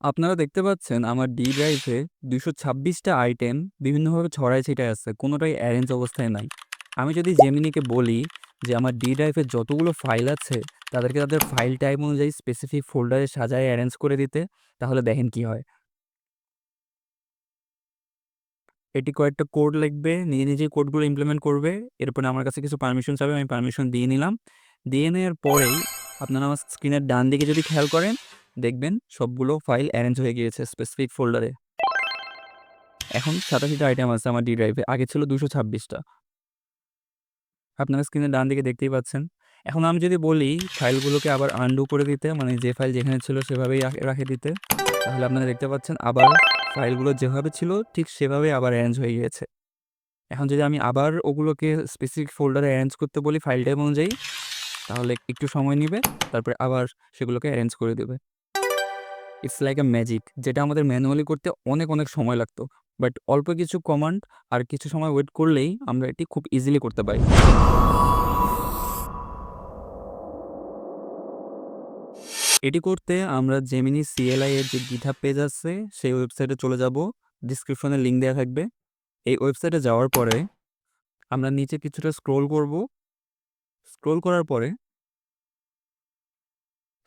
আপনারা দেখতে পাচ্ছেন আমার ডি ড্রাইভে ২২৬ টা আইটেম বিভিন্নভাবে ছড়ায় ছিটায় আছে। কোনোটাই অ্যারেঞ্জ অবস্থায় নাই। আমি যদি জেমিনিকে বলি যে আমার ডি ড্রাইভে যতগুলো ফাইল আছে তাদেরকে তাদের ফাইল টাইপ অনুযায়ী স্পেসিফিক ফোল্ডারে সাজায় অ্যারেঞ্জ করে দিতে, তাহলে দেখেন কি হয়। এটি কয়েকটা কোড লিখবে, নিজে, নিজেই কোডগুলো ইমপ্লিমেন্ট করবে। এরপরে আমার কাছে কিছু পারমিশন চাবে, আমি পারমিশন দিয়ে নিলাম। দিয়ে নেওয়ার পরেই আপনারা আমার স্ক্রিনের ডান দিকে যদি খেয়াল করেন, দেখবেন সবগুলো ফাইল অ্যারেঞ্জ হয়ে গিয়েছে স্পেসিফিক ফোল্ডারে। এখন ৮৭ টা আইটেম আছে আমার ডি ড্রাইভে। আগে ছিল দুশো ছাব্বিশটা আপনারা স্ক্রিনের ডান দিকে দেখতেই পাচ্ছেন। এখন আমি যদি বলি ফাইলগুলোকে আবার আনডু করে দিতে, মানে যে ফাইল যেখানে ছিল সেভাবেই রাখে দিতে, তাহলে আপনারা দেখতে পাচ্ছেন আবার ফাইলগুলো যেভাবে ছিল ঠিক সেভাবেই আবার অ্যারেঞ্জ হয়ে গিয়েছে। এখন যদি আমি আবার ওগুলোকে স্পেসিফিক ফোল্ডারে অ্যারেঞ্জ করতে বলি ফাইল টাইপ অনুযায়ী, তাহলে একটু সময় নেবে তারপরে আবার সেগুলোকে অ্যারেঞ্জ করে দেবে। ইটস লাইক আ ম্যাজিক যেটা আমাদের ম্যানুয়ালি করতে অনেক, অনেক সময় লাগতো। বাট অল্প কিছু কমান্ড আর কিছু সময় ওয়েট করলেই আমরা এটি খুব ইজিলি করতে পারি। এটি করতে আমরা জেমিনি সিএলআই এর যে GitHub পেজ আছে সেই ওয়েবসাইটে চলে যাব। ডিসক্রিপশনে লিঙ্ক দেয়া থাকবে। এই ওয়েবসাইটে যাওয়ার পরে আমরা নিচে কিছুটা স্ক্রোল করব। স্ক্রোল করার পরে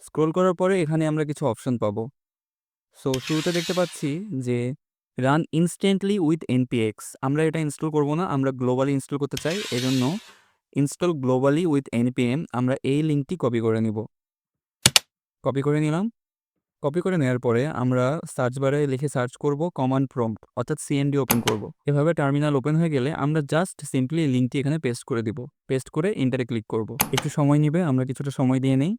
স্ক্রোল করার পরে এখানে আমরা কিছু অপশন পাবো। সো শুরুতে দেখতে পাচ্ছি যে রান ইনস্ট্যান্টলি উইথ এনপিএক্স আমরা এটা ইনস্টল করব না, আমরা গ্লোবালি ইনস্টল করতে চাই। এজন্য ইনস্টল গ্লোবালি উইথ এনপিএম আমরা এই লিঙ্কটি কপি করে নিব। কপি করে নিলাম। কপি করে নেওয়ার পরে আমরা সার্চ বারে লিখে সার্চ করব কমান্ড প্রম্পট অর্থাৎ সিএমডি ওপেন করব। এভাবে টার্মিনাল ওপেন হয়ে গেলে আমরা জাস্ট সিম্পলি লিঙ্কটি এখানে পেস্ট করে দিব। পেস্ট করে ইন্টারে ক্লিক করব। একটু সময় নিবে, আমরা কিছুটা সময় দিয়ে নেই।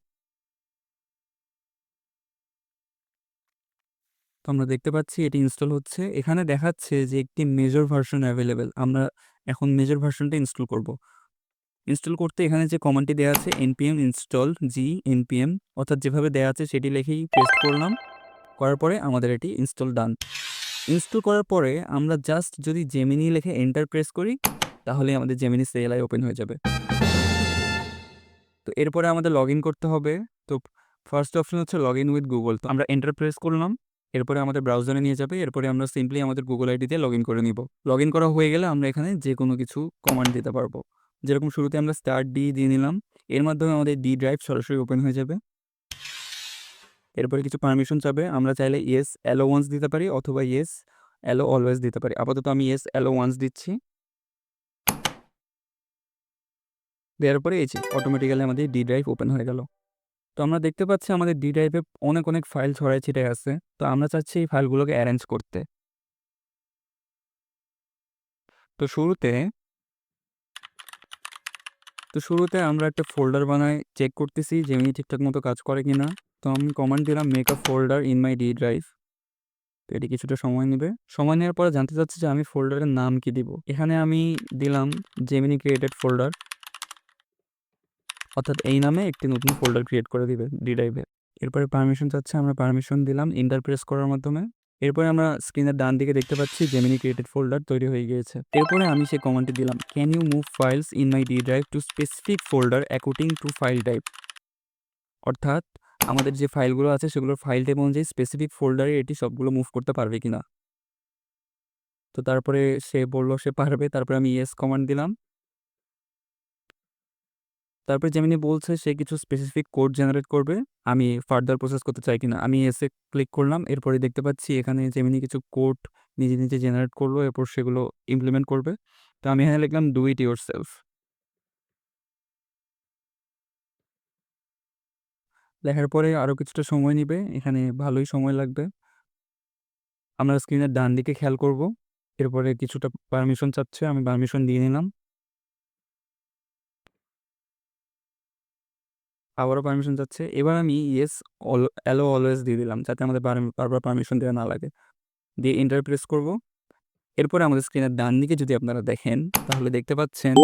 তো আমরা দেখতে পাচ্ছি এটি ইনস্টল হচ্ছে। এখানে দেখাচ্ছে যে একটি মেজর ভার্সন অ্যাভেলেবেল আমরা এখন মেজর ভার্সনটা ইনস্টল করব। ইনস্টল করতে এখানে যে কমান্ডটি দেওয়া আছে npm install g npm অর্থাৎ যেভাবে দেওয়া আছে সেটি লিখেই পেস্ট করলাম। করার পরে আমাদের এটি ইনস্টল ডান। ইনস্টল করার পরে আমরা জাস্ট যদি জেমিনি লিখে এন্টার প্রেস করি, তাহলে আমাদের জেমিনি সিএলআই ওপেন হয়ে যাবে। তো এরপরে আমাদের লগইন করতে হবে। তো ফার্স্ট অপশন হচ্ছে লগ ইন উইথ গুগল। তো আমরা এন্টার প্রেস করলাম। এরপরে আমাদের ব্রাউজারে নিয়ে যাবে। এরপরে আমরা সিম্পলি আমাদের গুগল আইডি দিয়ে লগইন করে নিব। লগইন করা হয়ে গেলে আমরা এখানে যে কোনো কিছু কমান্ড দিতে পারব। যেরকম শুরুতে আমরা স্টার ডি দিয়ে নিলাম। এর মাধ্যমে আমাদের ডি ড্রাইভ সরাসরি ওপেন হয়ে যাবে। এরপরে কিছু পারমিশন চাবে। আমরা চাইলে ইয়েস অ্যালো ওয়ান্স দিতে পারি অথবা ইয়েস অ্যালো অলওয়েজ দিতে পারি। আপাতত আমি ইয়েস অ্যালো ওয়ান্স দিচ্ছি। দেওয়ার পরে এই যে অটোমেটিক্যালি আমাদের ডি ড্রাইভ ওপেন হয়ে গেল। তো আমরা দেখতে পাচ্ছি আমাদের ডি ড্রাইভে অনেক, অনেক ফাইল ছড়ায় ছিটায় আছে। তো আমরা চাচ্ছি এই ফাইলগুলোকে অ্যারেঞ্জ করতে। তো শুরুতে তো শুরুতে আমরা একটা ফোল্ডার বানাই চেক করতেছি যে জেমিনি ঠিকঠাক মতো কাজ করে কিনা। তো আমি কমান্ড দিলাম make a folder in my D drive. তো এটি কিছুটা সময় নেবে। সময় নেওয়ার পরে জানতে চাচ্ছি যে আমি ফোল্ডারের নাম কি দিব। এখানে আমি দিলাম জেমিনি ক্রিয়েটেড ফোল্ডার। অর্থাৎ এই নামে একটি নতুন ফোল্ডার ক্রিয়েট করে দিবে ডি ড্রাইভে। এরপরে পারমিশন চাচ্ছে, আমরা পারমিশন দিলাম এন্টার প্রেস করার মাধ্যমে। এরপরে আমরা স্ক্রিনের ডান দিকে দেখতে পাচ্ছি জেমিনি ক্রিয়েটেড ফোল্ডার তৈরি হয়ে গিয়েছে। এরপরে আমি সেই কমান্ডটি দিলাম can you move files in my D drive to specific folder according to file type. অর্থাৎ আমাদের যে ফাইলগুলো আছে সেগুলোর ফাইল টাইপ অনুযায়ী স্পেসিফিক ফোল্ডারে এটি সবগুলো মুভ করতে পারবে কিনা। তো তারপরে সে বলল সে পারবে। তারপরে আমি ইয়েস কমান্ড দিলাম। তারপরে জেমিনি বলছে সে কিছু স্পেসিফিক কোড জেনারেট করবে। আমি ফার্দার প্রসেস করতে চাই কিনা। আমি এসে ক্লিক করলাম। এরপরে দেখতে পাচ্ছি এখানে জেমিনি কিছু কোড নিজে, নিজে জেনারেট করল। এরপর সেগুলো ইমপ্লিমেন্ট করবে। তো আমি এখানে লিখলাম ডু ইট ইয়োরসেলফ। লেখার পরে আরও কিছুটা সময় নিবে। এখানে ভালোই সময় লাগবে। আমরা স্ক্রিনের ডান দিকে খেয়াল করব। এরপরে কিছুটা পারমিশন চাচ্ছে। আমি পারমিশন দিয়ে নিলাম। আবারও পারমিশন চাচ্ছে। এবার আমি ইয়েস অল অ্যালো অলওয়েজ দিয়ে দিলাম যাতে আমাদের বারবার পারমিশন দেওয়া না লাগে। দিয়ে এন্টার প্রেস করব। এরপরে আমাদের স্ক্রিনের ডান দিকে যদি আপনারা দেখেন তাহলে দেখতে পাচ্ছেন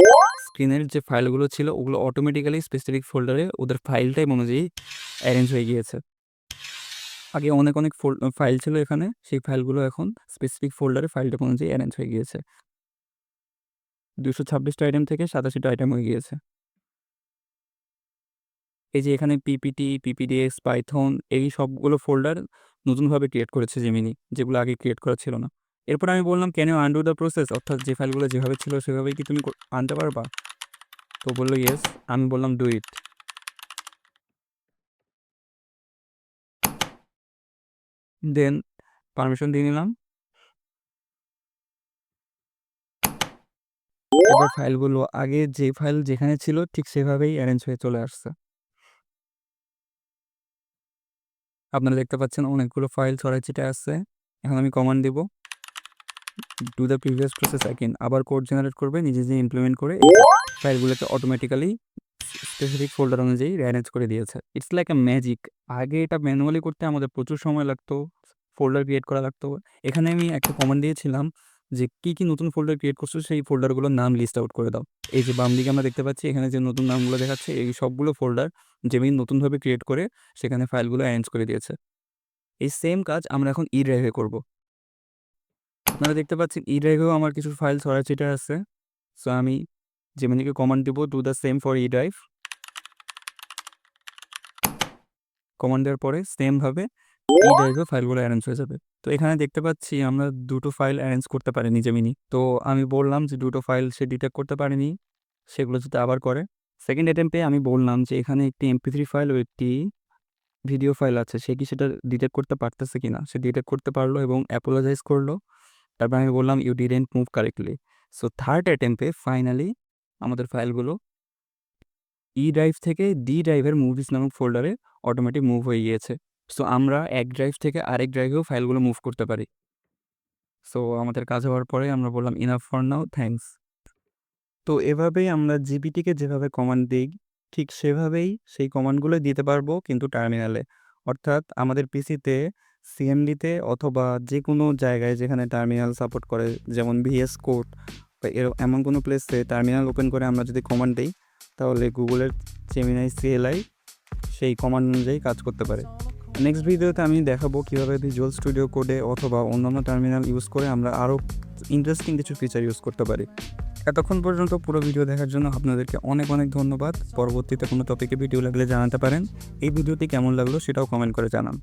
স্ক্রিনের যে ফাইলগুলো ছিল ওগুলো অটোমেটিক্যালি স্পেসিফিক ফোল্ডারে ওদের ফাইল টাইপ অনুযায়ী অ্যারেঞ্জ হয়ে গিয়েছে। আগে অনেক, অনেক ফাইল ছিল এখানে। সেই ফাইলগুলো এখন স্পেসিফিক ফোল্ডারে ফাইল টাইপ অনুযায়ী অ্যারেঞ্জ হয়ে গিয়েছে। দুশো ছাব্বিশটা আইটেম থেকে সাতাশিটা আইটেম হয়ে গিয়েছে। এই যে এখানে পিপিটি, পিপিডিএক্স, পাইথন এই সবগুলো ফোল্ডার নতুনভাবে ক্রিয়েট করেছে জেমিনি যেগুলো আগে ক্রিয়েট করা ছিল না। এরপর আমি বললাম ইউ আন্ডু দ্য প্রসেস অর্থাৎ যে ফাইলগুলো যেভাবে ছিল সেভাবেই কি তুমি আনতে পারবা? তো বলল ইয়েস আমি বললাম ডু ইট দেন পারমিশন দিয়ে নিলাম। ফাইলগুলো আগে যে ফাইল যেখানে ছিল ঠিক সেভাবেই অ্যারেঞ্জ হয়ে চলে আসছে। আপনারা দেখতে পাচ্ছেন অনেকগুলো ফাইল ছড়াই ছিটে আসছে। এখন আমি কমান্ড দিব। Do the previous process again আবার কোড জেনারেট করবে, নিজে নিজে ইমপ্লিমেন্ট করে ফাইলগুলোকে অটোমেটিক্যালি স্পেসিফিক ফোল্ডার অনুযায়ী অ্যারেঞ্জ করে দিয়েছে। ইটস লাইক আ ম্যাজিক আগে এটা ম্যানুয়ালি করতে আমাদের প্রচুর সময় লাগতো ফোল্ডার ক্রিয়েট করা লাগতো। এখানে আমি একটা কমান্ড দিয়েছিলাম যে কী কী নতুন ফোল্ডার ক্রিয়েট করছ, সেই ফোল্ডারগুলোর নাম লিস্ট আউট করে দাও। এই যে বাম দিকে আমরা দেখতে পাচ্ছি, এখানে যে নতুন নামগুলো দেখাচ্ছে, এই সবগুলো ফোল্ডার যেমনি নতুনভাবে ক্রিয়েট করে সেখানে ফাইলগুলো অ্যারেঞ্জ করে দিয়েছে। এই সেম কাজ আমরা এখন ই ড্রাইভে করব। আপনারা দেখতে পাচ্ছেন ই ড্রাইভেও আমার কিছু ফাইল ছড়াছিটা আছে। সো আমি যেমনিকে কমান্ড দিব do the same for E drive command দেওয়ার পরে সেমভাবে ই ড্রাইভে ফাইলগুলো অ্যারেঞ্জ হয়ে যাবে। তো এখানে দেখতে পাচ্ছি আমরা দুটো ফাইল অ্যারেঞ্জ করতে পারিনি জেমিনি তো আমি বললাম যে দুটো ফাইল সে ডিটেক্ট করতে পারেনি, সেগুলো যদি আবার করে। সেকেন্ড অ্যাটেম্পে আমি বললাম যে, এখানে একটি এমপি থ্রি ফাইল ও একটি ভিডিও ফাইল আছে। সে কি সেটা ডিটেক্ট করতে পারতেছে কিনা সে ডিটেক্ট করতে পারল এবং অ্যাপোলোজাইজ করল। তারপর আমি বললাম you didn't move correctly so third অ্যাটেম্পে finally আমাদের ফাইলগুলো ই ড্রাইভ থেকে ডি ড্রাইভের মুভিস নামক ফোল্ডারে অটোমেটিক মুভ হয়ে গিয়েছে। সো আমরা এক ড্রাইভ থেকে আরেক ড্রাইভেও ফাইলগুলো মুভ করতে পারি। সো আমাদের কাজ হওয়ার পরে আমরা বললাম ইনাফ ফর নাও থ্যাঙ্কস তো এভাবেই আমরা জিপিটিকে যেভাবে কমান্ড দিই, ঠিক সেভাবেই সেই কমান্ডগুলো দিতে পারব কিন্তু টার্মিনালে অর্থাৎ আমাদের পিসিতে সিএমডিতে অথবা যে কোনো জায়গায় যেখানে টার্মিনাল সাপোর্ট করে, যেমন ভিএস কোড বা এর এমন কোনো প্লেসে টার্মিনাল ওপেন করে আমরা যদি কমান্ড দিই, তাহলে গুগলের চেমিনাই সিএলআই সেই কমান্ড অনুযায়ী কাজ করতে পারে। নেক্সট ভিডিওতে আমি দেখাবো কীভাবে ভিজুয়াল স্টুডিও কোডে অথবা অন্যান্য টার্মিনাল ইউজ করে আমরা আরও ইন্টারেস্টিং কিছু ফিচার ইউজ করতে পারি। এতক্ষণ পর্যন্ত পুরো ভিডিও দেখার জন্য আপনাদেরকে অনেক অনেক ধন্যবাদ। পরবর্তীতে কোনো টপিকে ভিডিও লাগলে জানাতে পারেন। এই ভিডিওটি কেমন লাগল সেটাও কমেন্ট করে জানান।